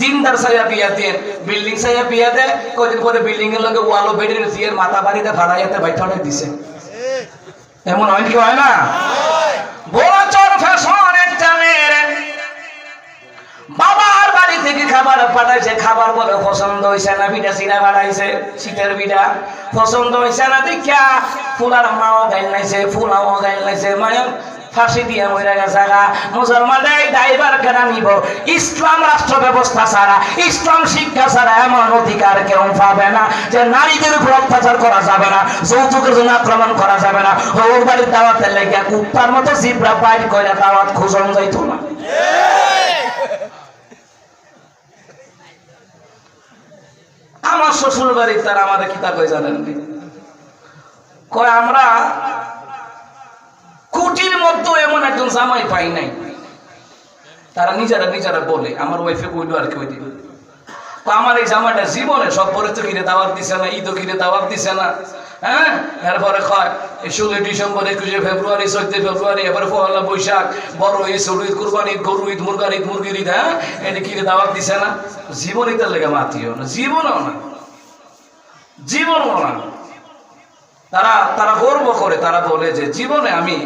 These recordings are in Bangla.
দিনদার সাইয়া বিয়া দিয়ে, বিল্ডিং সাইয়া বিয়া দে কদিন পরে বিল্ডিং এর লগে ওয়ালো বেডের দিয়ে মাথা বাড়িতে ভাড়াইয়াতে বাইঠানে দিছে। এমন হয় কি হয় না? বড়চর ফ্যাশনের টানের বাবার বাড়ি থেকে খাবার পাঠাইছে, খাবার বলে পছন্দ হয়েছে না, বিটা সিনা বাড়াইছে, শীতের বিটা। পছন্দ হয়েছে না দেখা ফুলার মাও গাইল নাইছে, ফুলাও গাইল নাইছে, মায়ের ফাঁসি দিয়ে মরে গেছে গা। মুসলমান এই ড্রাইভার কেনা নিব। ইসলাম রাষ্ট্র ব্যবস্থা ছাড়া, ইসলাম শিক্ষা ছাড়া এমন অধিকার কেউ পাবে না যে নারীদের উপর অত্যাচার করা যাবে না, যৌতুকের জন্য আক্রমণ করা যাবে না। ওর বাড়ির দাওয়াতের লেগে কুত্তার মতো জিব্রা বাইর করে দাওয়াত খুঁজন যাইতো না। আমার শ্বশুর বাড়ি তার আমাদের কিতা কই জানেন কয়, আমরা কুটির মধ্যে এমন একজন জামাই পাই নাই। তারা নিজেরা নিজেরা বলে, আমার ওয়াইফে কইলো আর কেউ দিল তো আমার এই জামাটা জীবনে সব পরে তো কিনে দাওয়াত দিছে না ঈদও কিনে দাওয়াত দিছে না হ্যাঁ? এরপরে কয়, এই ষোলোই ডিসেম্বর, একুশে ফেব্রুয়ারি চোদ্দ ফেব্রুয়ারি, এবারে পয়লা বৈশাখ, বড় ঈদ, ষোলো ঈদ, কুরবানি ঈদ, গরু ঈদ মুরগার ঈদ, মুরগির ঈদ হ্যাঁ? এটা কিনে দাওয়াত দিছে না জীবনই তার লেগে মাতিও না, জীবনও না জীবনও না। তারা তারা গর্ব করে, তারা বলে যে জীবনে আমি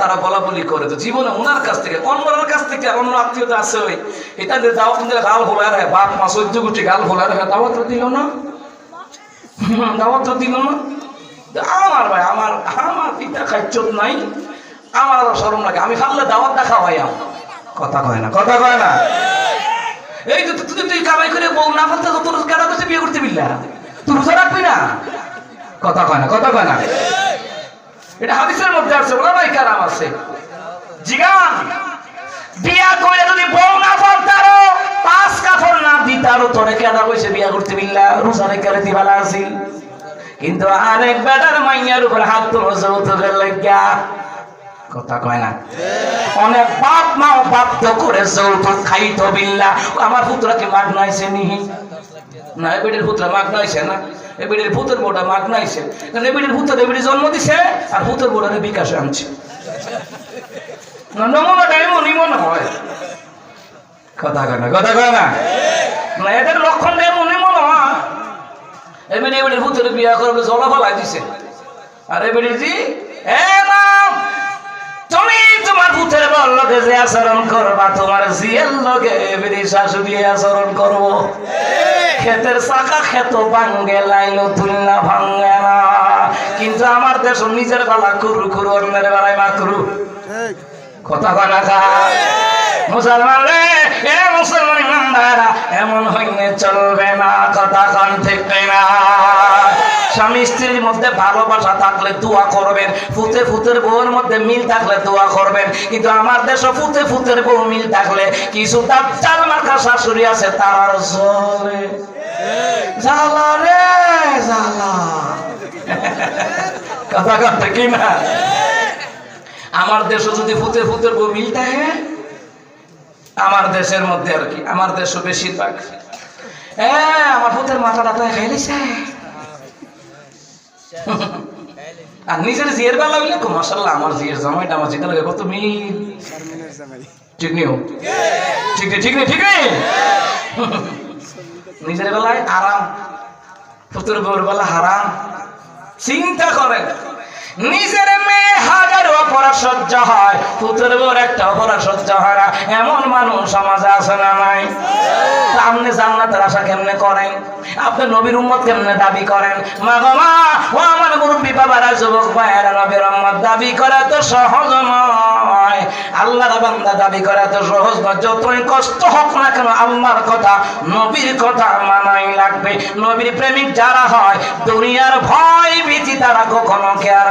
তারা বলা বলি করে, তো জীবনে ওনার কাছ থেকে, অন্যর কাছ থেকে অন্য আত্মীয়তা আছে ওই, এটা যে দাওয়াত দিলে গাল ভোলার হয় বাপ মা সহ্য করছে গাল ভোলার হয় দাওয়াত তো দিল না। দাওয়াত দিল না। আমার ভাই, আমার আমার পিতা খাইচ্ছ নাই, আমার আরও সরম লাগে, আমি খাবলে দাওয়াত দেখা হয় আমার কথা কয় না, কথা কয় না। এই তো তুই তুই কামাই করে বউ না ফেলতে তো তোর কেন কাছে বিয়ে করতে বিল্লা তুই রোজা রাখবি না? কথা কয় না, কথা কয় না। এটা হাদিসের মধ্যে আছে ওরা নাই কারাম আছে। জিগান, বিয়া করে যদি বউ না ফেলতারো পাঁচ কাফর না দিতারো, তোরে কেন কইছে বিয়া করতে বিল্লা? রোজা রেখে দিবালা আছিল কিন্তু আরেক বেটার মাইয়ার উপর হাত তোলো যৌতুকের লাগিয়া কথা কয় না। অনেক বাপ মা বাধ্য করে যৌতুক খাইতো বিল্লা। আমার পুত্রকে মাগ নাইছে নিহি না এবিডের পুত্র মাগ নাইছে না এবিডের পুত্রের বউটা মাগ নাইছে। কারণ পুত্র জন্ম দিছে আর পুত্রের বউটা বিকাশে আনছে। হয়। কথা কয় না, কথা কয় না। না, এদের লক্ষণটা এমনই মনে হয়। এমনি এবিডের পুত্রের বিয়া করবে জলা দিছে। আর এবিডি জি এ তুমি তোমার পুত্রের বল লগে যে আচরণ করবা তোমার জিয়ের লগে এবিডি শাশুড়ি আচরণ করব। ক্ষেতের চাকা ক্ষেত ভাঙ্গে লাইন তুলনা ভাঙ্গে না। কিন্তু আমার দেশ নিজের বেলা কুরু কুরু অন্যের বেলায় মাকরু। কথা কনা মুসলমান রে এ মুসলমান ইমানদারা এমন হইলে চলবে না কথা কন ঠিক না। স্বামী স্ত্রীর মধ্যে ভালোবাসা থাকলে দোয়া করবেন, ফুতে ফুতের বউর মধ্যে মিল থাকলে দোয়া করবেন। কিন্তু আমার দেশে ফুতে ফুতের বউ মিল থাকলে কিছু তার চাল মার্কা শাশুড়ি আছে, তার চলে জ্বালা। রে, জ্বালা। কথা কথা কি না? আমার দেশে যদি ফুতে ফুতের বউ মিল থাকে, আমার দেশের মধ্যে আর কি, আমার দেশও বেশিরভাগ। হ্যাঁ আমার ফুতের মাথাটা তো খাইলিছে আর নিজের জিয়ের বেলা হইলে মাসাল্লাহ আমার জিয়ের জামাইটা আমার জিতে লাগে কত মিল ঠিক নিও। ঠিক নেই ঠিক নেই ঠিক নেই নিজের বেলায় আরাম ফুতুর বউর বেলা হারাম। চিন্তা করেন। নিজের মেয়ে হাজার অপরাধ সহ্য হয়। পুত্রের বউর একটা অপরাধ সহ্য হয় না। এমন মানুষ সমাজে আছে না নাই? আপনি জান্নাতের আশা কেমনে করেন? আপনি নবীর উম্মত কেমনে দাবি করেন? মা গো মা, ও আমার মুরব্বী বাবারা, যুবক ভাইয়েরা, নবীর উম্মত দাবি করা তো সহজ নয়। আল্লাহর বান্দা দাবি করা তো সহজ নয়। যতই কষ্ট হোক না কেন, আল্লাহর কথা, নবীর কথা মানাই লাগবে। নবীর প্রেমিক যারা হয়, দুনিয়ার ভয় ভীতি তারা কখনো কেয়ার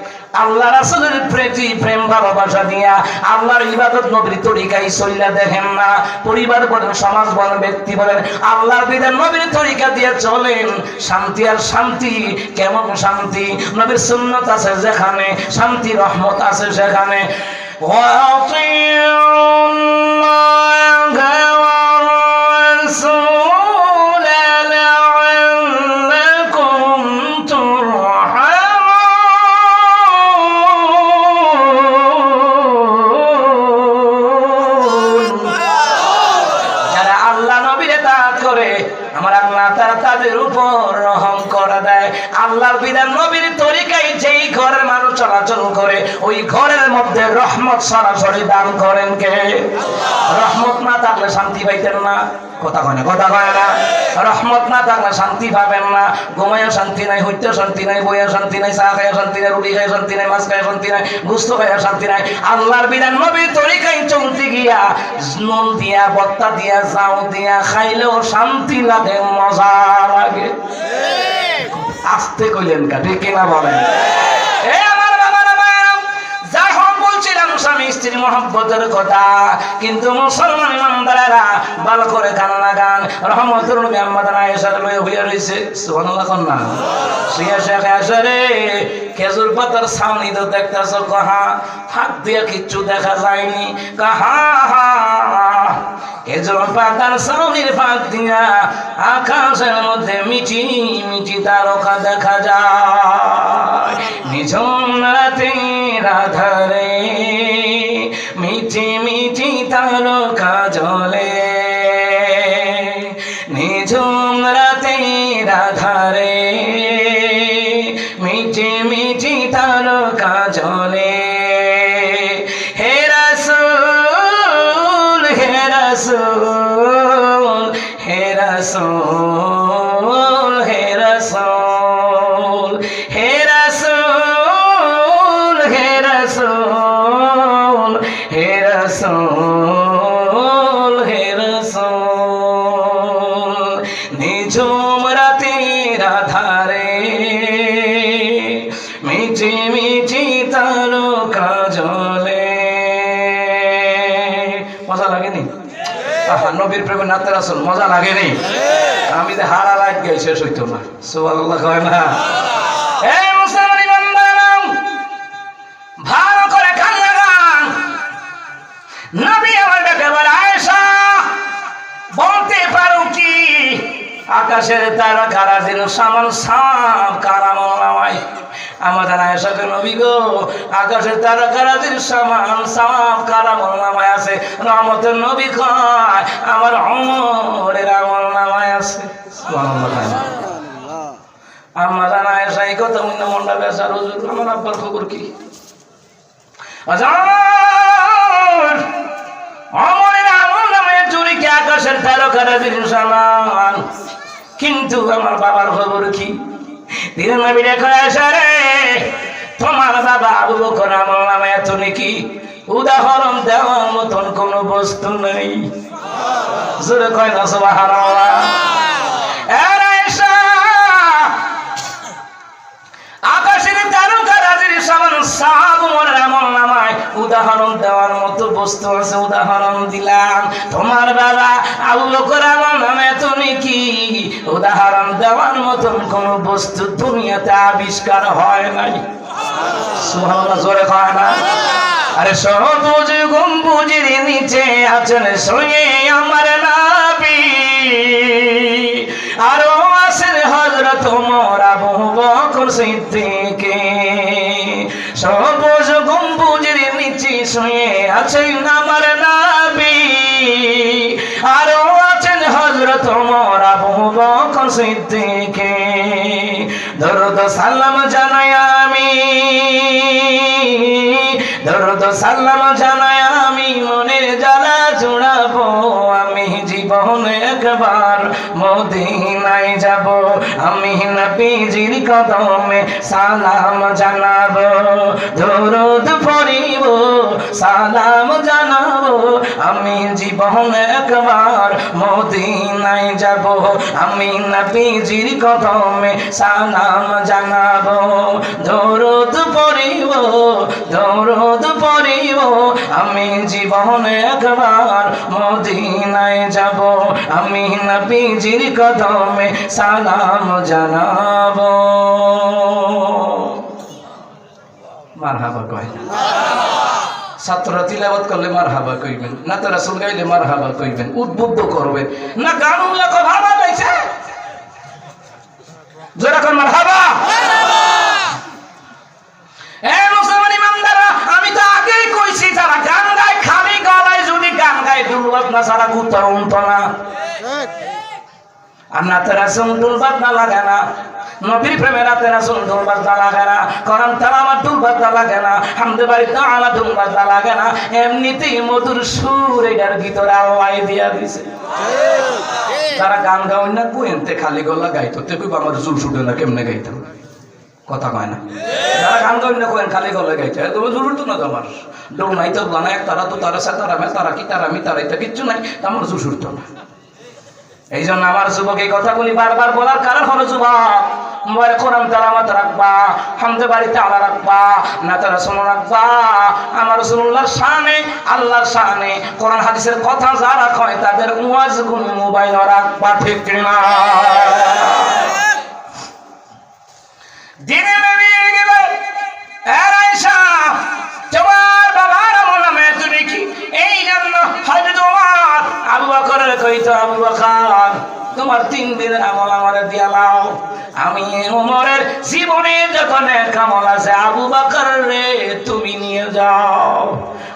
আল্লাহ রাসূলের প্রীতি প্রেম ভালোবাসা দিয়া আল্লাহর ইবাদত নবীর তরিকায় চইলা দেখেন না পরিবার বলেন সমাজ বলেন ব্যক্তি বলেন আল্লাহর বিধান নবীর তরিকা দিয়ে চলেন শান্তি আর শান্তি কেমন শান্তি নবীর সুন্নত আছে যেখানে শান্তি রহমত আছে সেখানে وأطيعوا الله আমার তারা তাদের উপর রহম করে দেয়। আল্লাহর বিধান নবীর তরিকায় যেই ঘরের মানুষ চলাচল করে, ওই ঘরের মধ্যে রহমত সরাসরি দান করেন কে? রহমত না থাকলে শান্তি পাইতেন না। কথা কয় না, কথা কয় না। রহমত না থাকলে শান্তি পাবেন না। ঘুমাইয়া শান্তি নাই হইতে শান্তি নাই বইয়া শান্তি নাই, চা খাইয়া শান্তি নাই, রুটি খাইয়া শান্তি নাই, মাছ খাইয়া শান্তি নাই, গুস্ত খাইয়া শান্তি নাই। আল্লাহর বিধান নবীর তরিকায় চলতে গিয়া নুন দিয়া, বত্তা দিয়া, জাউ দিয়া, খাইলেও শান্তি লাগে মজা আগে। আসতে কইলেন কা ঠিক কিনা বলেন? স্ত্রী মহব্বতের কথা। কিন্তু মুসলমান ইমানদারেরা ভালো করে গান লাগান। রহমতুর নবী আম্মাদ আয়েশার লয়ে হইয়া রইছে। সুবহানাল্লাহ, কোন না। সিয়া শেখ আয়েশারে খেজুর পাতার ছাউনি তো দেখতেছ কহা। ফাঁক দিয়া কিচ্ছু দেখা যায়নি। কাহা, খেজুর পাতার ছাউনির ফাঁক দিয়া আকাশের মধ্যে মিটি মিটি তারকা দেখা যায়। নিঝুম রাতে রাধারে I don't know. নাতের আসল মজা লাগেনি আমি যে হারা লাগ গে শেষ হইতো না। সুবহানাল্লাহ কয় না। এই মুসলমান ইমানদারাম ভালো করে কান লাগান। নবী আমার ডাকে বলে আয়েশা বলতে পারো কি? আকাশের তারা কারাজির সামান সাপ কারামল নামায় আমাদের আয়েশাকে নবী গো আকাশের তারা কারাজির সামান সাপ কারামল নামায় আছে রহমতের নবী কয় আমার অমরের আমল নামায় আছে। আমার জানা আয়েশা এই কথা মনে মনটা বেসা রজুর আমার আব্বার খবর কি? অমরের আমল নামে চুরি কি আকাশের তারকারা দিন সামান। কিন্তু আমার বাবার খবর কি? দিন নবী রেখে আসা রে। তোমার বাবা আবু বকর আমল নামে এত নাকি? উদাহরণ দেওয়ার মতন কোন বস্তু নেই। জোরে কয় না, সুবহানাল্লাহ। সাব আমল নামায়। উদাহরণ দেওয়ার মতো বস্তু আছে, উদাহরণ দিলাম। তোমার বাবা আবু বকর আমল নামে, তুমি কি? উদাহরণ দেওয়ার মতন কোন বস্তু দুনিয়াতে আবিষ্কার হয় নাই। সুবহানাল্লাহ, জোরে কয় না। আরে সবুজ গম্বুজের নিচে আছেন শুয়ে আমার নাবি। আরও আছেন হজরত মোর আবু বকর সিদ্দিকে। সবুজ গম্বুজের নিচে শুয়ে আছেন আমার নাবি। আরও আছেন হজরত মোর আবু বকর সিদ্দিকে। দরুদ সালাম জানাই আমি। দরদ সালাম জানাই আমি মনের জ্বালা আমি জীবন একবার মদিনায় যাব। আমি নবীজির কদমে সালাম জানাব, দরুদ পড়িব, সালাম জানাব। আমি জীবন একবার যাব, আমি নবীজির কদমে সালাম জানাব। দরুদ পড়িব, দরুদ আমি জীবন একবার মদিনায় যাব। আমি নবীজির কদমে সালাম জানাব। মারহাবা কয় ছাত্ররা তিলাবত করলে মার হাবা কইবেন না তো রাসুল গাইলে মার হাবা কইবেন উদ্বুদ্ধ করবেন না গান উল্লেখ ভাবা গাইছে যেরকম মার হাবা আমি তো আগেই কইছি যারা গান গায় দুর্বাদ না ছাড়া কুত্তা উনতো না আর নাতে রাসুল দুর্বাদ না লাগে না। নবীর প্রেমে রাতে রাসুল দুর্বাদ না লাগে না। কোরআন তারা আমার দুর্বাদ না লাগে না। হামদে বাড়ি তালা দুর্বাদ না লাগে না। এমনিতেই মধুর সুর এটার ভিতরে আল্লাহ দিয়া দিছে। তারা গান গাওয়েন না কুয়েনতে খালি গলা গাইতো তে কইব আমার জুল শুটে না কেমনে গাইতাম? কথা কয় না। তারা গান গাওয়েন না, কোয়েন খালি গলা গাইতে। তুমি জুল শুটতো না তোমার? ডোল নাই তো বানা এক তারা তো তারা সে তারা তারা কি, তারা আমি, তারা এটা কিচ্ছু নাই। তা আমার জুল শুটতো না। এই জন্য আমার যুবক এই কথাগুলি বারবার বলার কারণ হলো, যুবক, মোবাইল কোরআন তালামাত রাখবা হামদে বাড়িতে আলা রাখবা, না তারা শুনো রাখবা। আমার রসুল্লাহর শানে, আল্লাহর শানে কোরআন হাদিসের কথা যারা কয়, তাদের ওয়াজ গুণ মোবাইল রাখবা, ঠিক না তোমার তিন দিনের আমল আমারে দিয়া আমি উমরের জীবনে যত নেক আমল আছে, আবু বকর রে, তুমি নিয়ে যাও।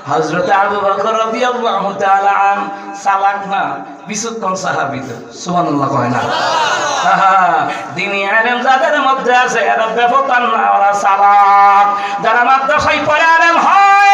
হযরত আবু বকর আন, সালাক না কয় না। যাদের মধ্যে আছে, এরা বেফতান না, ওরা সালাক। যারা মাদ্রাসায় পড়ে আলেম হয়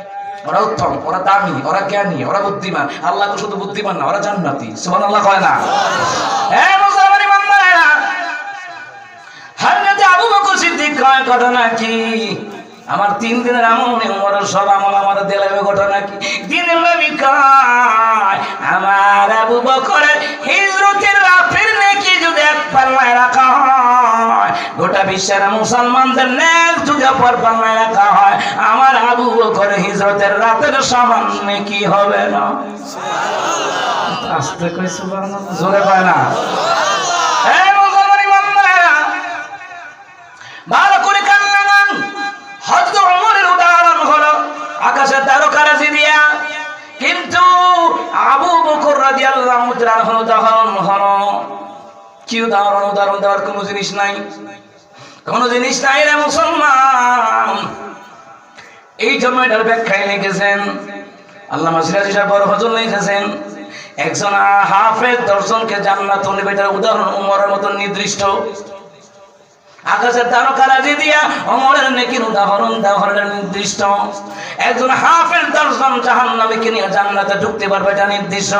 ওরা উত্তম, ওরা দামি, ওরা জ্ঞানী, ওরা বুদ্ধিমান। আল্লাহ তো শুধু বুদ্ধিমান না, ওরা জান্নাতি। না? বকর সিদ্দিক কয় কি? আমার তিন দিনের আমল সব আমল আমার দেলাবে ঘটনা কি? দিন নবী বিশ্বের মুসলমানদের নেক যদি অপর পাল্লায় রাখা হয়। আমার আবু বকরের হিজরতের রাতের সামান্য কি হবে না। আস্তে কই সুবহানাল্লাহ, জোরে কয় না। ভালো করে উদাহরণ দিয়া। কিন্তু আবু কি উদাহরণ? উদাহরণ দেওয়ার কোনো জিনিস নাই। কোনো জিনিস নাই রে মুসলমান। এই জন্য এটার ব্যাখ্যায় লিখেছেন আল্লাহ মাসিরাজ বড় ফজল লিখেছেন, একজন হাফেজ দর্শনকে জান্নাত উদাহরণ উমরের মতন নির্দিষ্ট। আকাশের তারকারাজি দিয়া অমরের নেকির উদাহরণ উদাহরণের নির্দিষ্ট। একজন হাফের দর্শন জাহান্নামীকে নিয়ে জান্নাতে ঢুকতে পারবে এটা নির্দিষ্ট।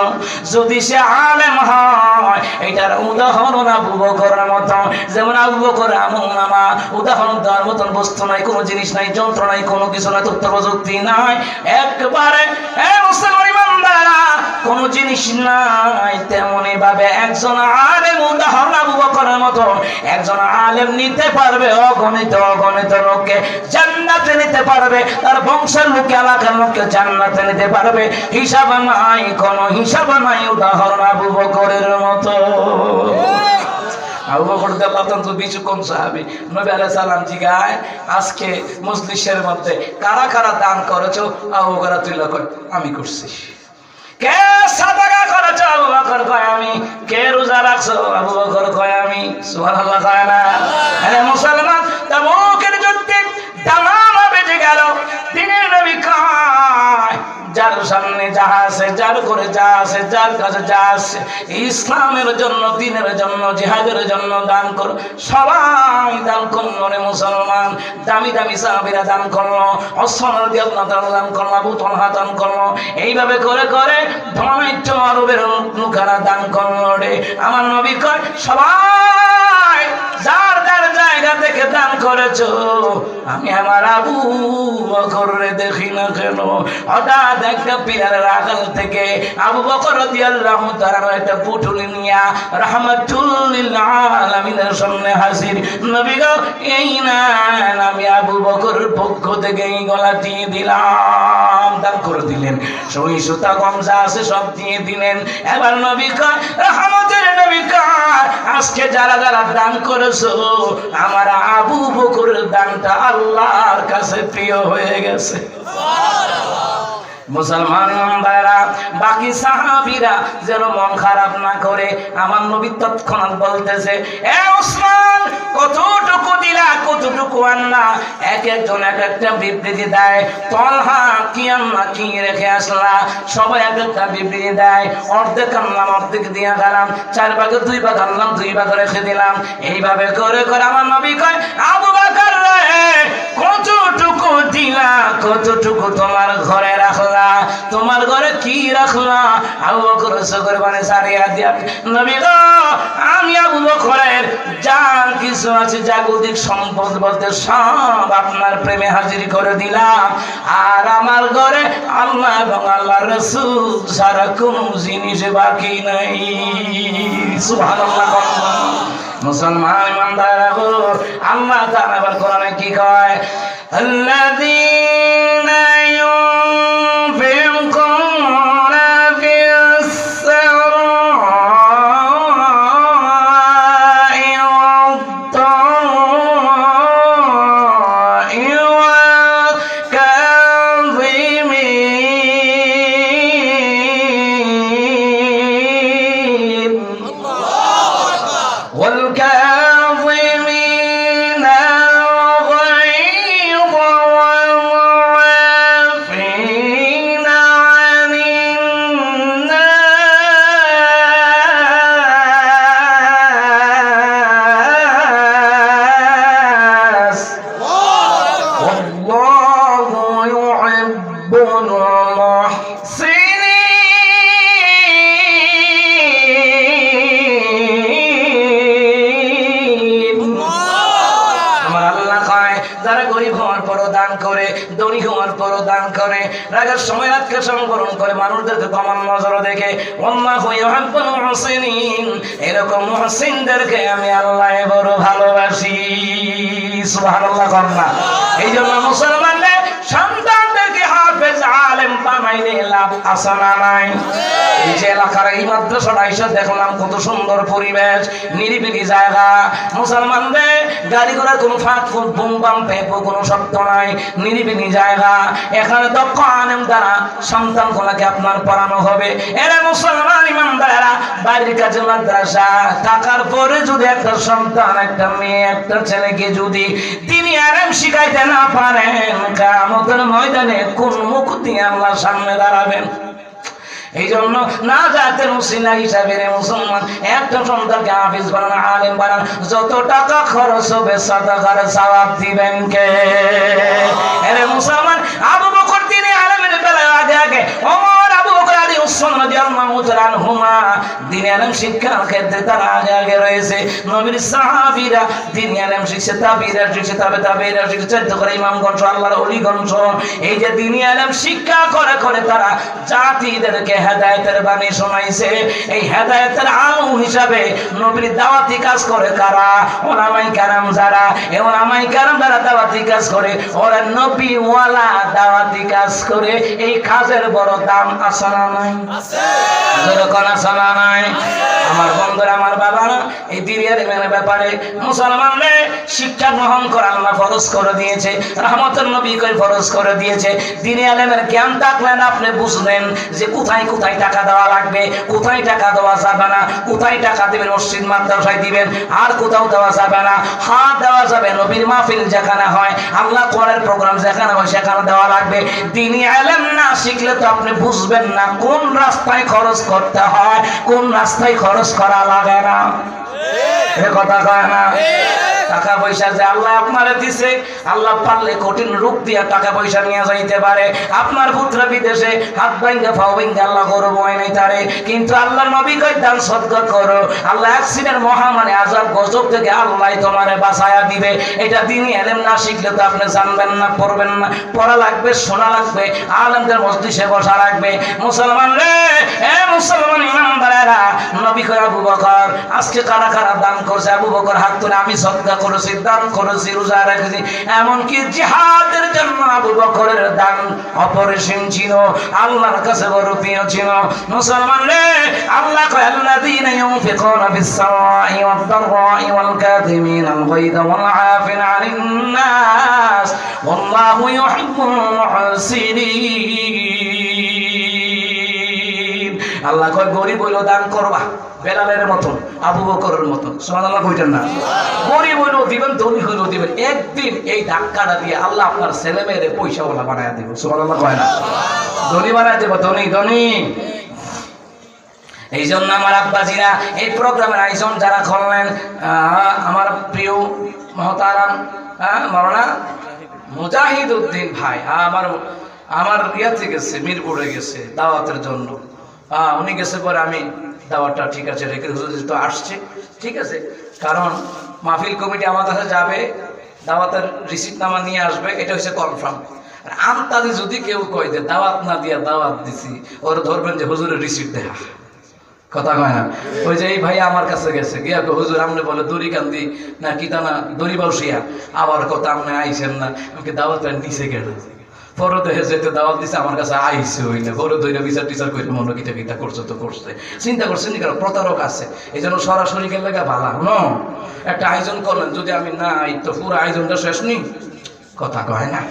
যদি সে আলেম হয়, এটার উদাহরণ আবু বকরের মতো। যেমন আবু বকর আমল নামা, উদাহরণ দেওয়ার মতন বস্তু নাই, কোনো জিনিস নাই, যন্ত্র নাই, কোনো কিছু নাই তথ্য প্রযুক্তি নাই। একবারে কোনো জিনিস নাই তেমনি ভাবে একজন আলেম, উদাহরণ আবু বকরের মতো। একজন আলেম নিতে পারবে, অগণিত অগণিত লোককে জান্নাতে নিতে পারবে, তার বংশের লোকে এলাকার লোককে জান্নাতে নিতে পারবে। হিসাব নাই, কোনো হিসাব নাই, উদাহরণ আবু বকরের মতো। আজকে মজলিসের মধ্যে কারা কারা দান করেছ? আবু বকর কয়, আমি করছি। কে সাদাকা করেছ আবু বকর কয় আমি? কে রোজা রাখছো? আবু বকর কয় আমি। সুবহানাল্লাহ কয় না। আরে মুসলমান তাবুকের যুদ্ধে দামামা বেজে গেল। দিনের নবী কয় যা আছে, যার করে যা আছে, যার কাছে যা আছে, ইসলামের জন্য, দিনের জন্য, জিহাদের জন্য দান কর। সবাই দান করল রে মুসলমান। দামি দামি সাহাবিরা দান করল রাদিয়াল্লাহু তাআলা দান করল, আবু তালহা দান করল। এইভাবে করে করে ধনাঢ্য আরবের লোকেরা দান করল রে। আমার নবী কয়, সবাই যার যার জায়গা থেকে দান করেছ। আমি আমার আবু বকরে দেখি না কেন? হঠাৎ একটা পিলারের আগাল থেকে আবু বকর রাদিয়াল্লাহু তাআলা একটা পুটুলি নিয়া রাহমাতুল্লিল সামনে হাজির। নবী গো, এই না আমি আবু বকরের পক্ষ থেকে এই গলা দিয়ে দিলাম। দান করে দিলেন। সই সুতা গমজা আছে, সব দিয়ে দিলেন। এবার নবী কয়, রহমতের নবী কয়, আজকে যারা যারা দান করেছ আমার আবু বকরের দানটা আল্লাহর কাছে প্রিয় হয়ে গেছে। মুসলমান ইমানদারেরা বাকি সাহাবীরা যেন মন খারাপ না করে, আমার নবী তৎক্ষণাৎ বলতেছে, এ ওসমান, কতটুকু দিলা, কতটুকু আনলা? এক একজন, এক একটা বিবৃতি দেয়, তলহা কি আনলা, কি রেখে আসলা? সবাই এক একটা বিবৃতি দেয়, অর্ধেক আনলাম, অর্ধেক দিয়ে গেলাম, চার ভাগে দুই ভাগ আনলাম, দুই ভাগ রেখে দিলাম। এইভাবে করে করে আমার নবী কয়, আবু বাকর রে, কতটুকু দিলা, কতটুকু তোমার ঘরে রাখলা? তোমার ঘরে কি রাখলা? আবু বকর চোখের পানি সারিয়া দিয়া নবী গো, আমি আবু বকরের যা কিছু আছে, জাগতিক সম্পদ বলতে সব আপনার প্রেমে হাজির করে দিলাম। আর আমার ঘরে আল্লাহ এবং আল্লাহ রসুল সারা কোনো জিনিস বাকি নাই। সুবহানাল্লাহ মুসলমান ইমানদার আল্লাহ তার আবার কোরআনে কি কয়? আল্লাযী আল্লাহ ইউহিব্বুল মুহসিনিন। এরকম মুহসিনদেরকে আমি আল্লাহ বড় ভালোবাসি। সুবহানাল্লাহ কন্যা এই জন্য মুসলমানদের সন্তানদেরকে হাফেজ আলেম বানাইলে লাভ আসনা নাই? এই যে এলাকার এই মাদ্রাসাটা এসে দেখলাম কত সুন্দর পরিবেশ, নিরিবিলি জায়গা। মুসলমানদের গাড়ি কোনো ফাঁক ফুক, বুম বাম পেপো কোনো শব্দ নাই, নিরিবিলি জায়গা। এখানে দক্ষ সন্তান আপনার পড়ানো হবে। এরা মুসলমান বাড়ির কাছে মাদ্রাসা থাকার পরে যদি একটা সন্তান, একটা মেয়ে, একটা ছেলেকে যদি তিনি আরাম শিখাইতে না পারেন কামতের ময়দানে কোন মুখ দিয়ে আল্লাহর সামনে দাঁড়াবেন? এই জন্য না জাতের মুসিনা হিসাবে রে মুসলমান, একটা সন্তানকে হাফিজ বানান, আলেম বানান, যত টাকা খরচ হবে সাদাকার সওয়াব দিবেন কে? মুসলমান, আবু বকর তিনি আলেমের বেলায় আগে আগে, ওমর উসমান রাদিয়াল্লাহু আনহুমা, দিন আলেম শিক্ষার ক্ষেত্রে তারা আগে আগে রয়েছে। নবীর সাহাবীরা দিন আলেম শিখছে, তাবিরা শিখছে, তবে তাবিরা শিখছে করে ইমামগঞ্জ আল্লাহর অলিগঞ্জ এই যে দিন আলেম শিক্ষা করে করে তারা জাতিদেরকে হেদায়েতের বাণী শোনাইছে। এই হেদায়েতের আলো হিসাবে নবীর দাওয়াতি কাজ করে কারা? ওলামাই কারাম যারা, এ ওলামাই কারাম যারা দাওয়াতি কাজ করে, ওরা নবী ওয়ালা দাওয়াতি কাজ করে। এই কাজের বড় দাম আসনা নাই কোথায় টাকা দিবেন দিবেন, আর কোথাও দেওয়া যাবে না, হাত দেওয়া যেখানে হয়, আল্লাহ প্রোগ্রাম যেখানে হয়, সেখানে দেওয়া লাগবে। না শিখলে তো আপনি বুঝবেন না কোন রাস্তায় খরচ করতে হয় কোন রাস্তায় খরচ করা লাগে না। কথা কয় না। টাকা পয়সা যে আল্লাহ আপনারে দিছে, আল্লাহ পারলে কঠিন রূপ দিয়ে টাকা পয়সা নিয়ে যাইতে পারে। আপনার বিদেশে হাত ভাঙ্গা, ফাও ভাঙ্গা আল্লাহ তারে। কিন্তু আল্লাহ নবী দান করো। আল্লাহ অ্যাক্সিডেন্ট মহামারী আজাব গজব থেকে আল্লাহ তোমারে বাঁচায়া দিবে। এটা দিনই এলেম না শিখলে তো আপনি জানবেন না, পড়বেন না। পড়া লাগবে, শোনা লাগবে, আলমদের মসজিদে বসা লাগবে। মুসলমান রে, এ মুসলমান ইমানদারেরা, নবী কয়, আবু বকর, আজকে কারা কারা দান করছে, আবু বকর হাত তুলে, আমি সদকা করেছি, দান করেছি, রোজা রেখেছি। এমনকি জিহাদের জন্য আবু বকরের দান অপরিসীম ছিল, আল্লাহর কাছে বড় প্রিয় ছিল। মুসলমান রে, আল্লাহ কয়, আল্লাযীনা ইউনফিকুনা ফিস-সারা'i ওয়াদ-দাররা'i ওয়াল-কাযিমিনা আল-গায়ধ ওয়াল-'আফিনা 'আনিন নাস ওয়াল্লাহু ইউহিব্বুল মুহসিনিন আল্লাহ কয়, গরিব হইল দান করবা, বেলালের মতন, আবু বকরের মতন। সুবহানাল্লাহ কইতেন না। গরিব হইল দিবেন, ধনী হইল দিবেন। একদিন এই ধাক্কাটা দিয়ে আল্লাহ আপনার ছেলে মেয়েরে পয়সাওয়ালা বানায় দিব। সুবহানাল্লাহ কয় না? ধনী বানায় দেব, ধনী ধনী। এই জন্য আমার আব্বাজিরা, এই প্রোগ্রামের আয়োজন যারা করলেন আমার প্রিয় মহতারাম মাওলানা মুজাহিদ উদ্দিন ভাই আমার আমার আমার ইয়াতে গেছে, মিরপুরে গেছে, দাওয়াতের জন্য। উনি গেছে পরে আমি দাওয়াতটা ঠিক আছে রেখে হুজুর তো আসছে, ঠিক আছে? কারণ মাহফিল কমিটি আমার কাছে যাবে, দাওয়াতের রিসিপ্ট নামা নিয়ে আসবে, এটা হচ্ছে কনফার্ম আর আমতাদি যদি কেউ কয় যে দাওয়াত না দিয়া দাওয়াত দিছি, ওর ধরবেন যে হুজুরের রিসিপ্ট দেখা কথা কয় না? ওই যে এই ভাই আমার কাছে গেছে, গিয়া হুজুর, আমনে বলে দড়ি কান্দি না কি তা না দড়ি বাউসিয়া আবার কথা আমনে আইসেন না। আমাকে দাওয়াত নিচে গেল পরে দেখে যেতে দাওয়াত দিছে, আমার কাছে আইসে হইলে পরে দইরা বিচার টিচার করে মনে কিতা কিতা করছে তো করছে চিন্তা করছেন নি কারণ প্রতারক আছে। এই জন্য সরাসরি গেলে ভালা ন, একটা আয়োজন করলেন, যদি আমি না আই তো পুরো আয়োজনটা শেষ নি, কথা কয় না।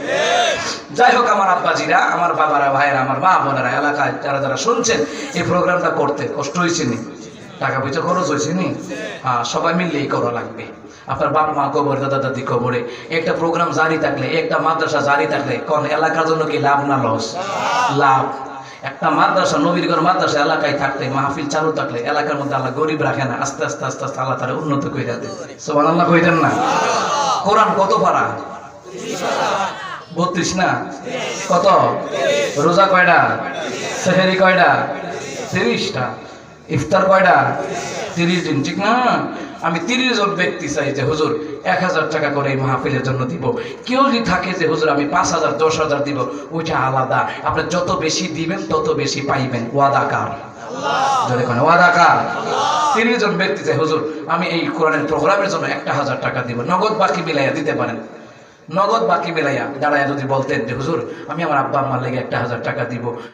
যাই হোক, আমার আব্বাজিরা, আমার বাবারা, ভাইয়েরা, আমার মা বোনেরা এলাকায় যারা যারা শুনছেন, এই প্রোগ্রামটা করতে কষ্ট হয়েছে নি। টাকা পয়সা খরচ হয়েছে নি? হ্যাঁ সবাই মিললেই করা লাগবে। আপনার বাপ মা কবর দাদা দাদি কবরে। একটা প্রোগ্রাম জারি থাকলে, একটা মাদ্রাসা জারি থাকলে, কোন এলাকার জন্য কি লাভ না লস? লাভ। একটা মাদ্রাসা, নবীর ঘর মাদ্রাসা এলাকায় থাকলে, মাহফিল চালু থাকলে, এলাকার মধ্যে আল্লাহ গরিব রাখে না, আস্তে আস্তে আস্তে আস্তে আল্লাহ তারা উন্নত করে দেয়। সোমান আল্লাহ কইতেন না? কোরআন কত পারা? বত্রিশ না? কত? রোজা কয়টা? সেহেরি কয়টা? তিরিশটা? ইফতার কয়টা? তিরিশ দিন ঠিক না? আমি তিরিশ জন ব্যক্তি চাই যে হুজুর এক হাজার টাকা করে এই মাহফিলের জন্য দিব। কেউ যদি থাকে যে হুজুর আমি পাঁচ হাজার দশ হাজার দিব ওইটা আলাদা। আপনি যত বেশি দিবেন তত বেশি পাইবেন। ওয়াদাকার যদি কোনো ওয়াদাকার তিরিশ জন ব্যক্তি চাই হুজুর আমি এই কোরআনের প্রোগ্রামের জন্য একটা হাজার টাকা দিব। নগদ বাকি মিলাইয়া দিতে পারেন। নগদ বাকি বেলাইয়া দাঁড়ায় যদি বলতেন যে হুজুর আমি আমার আব্বা আম্মার লেগে একটা হাজার টাকা দিব।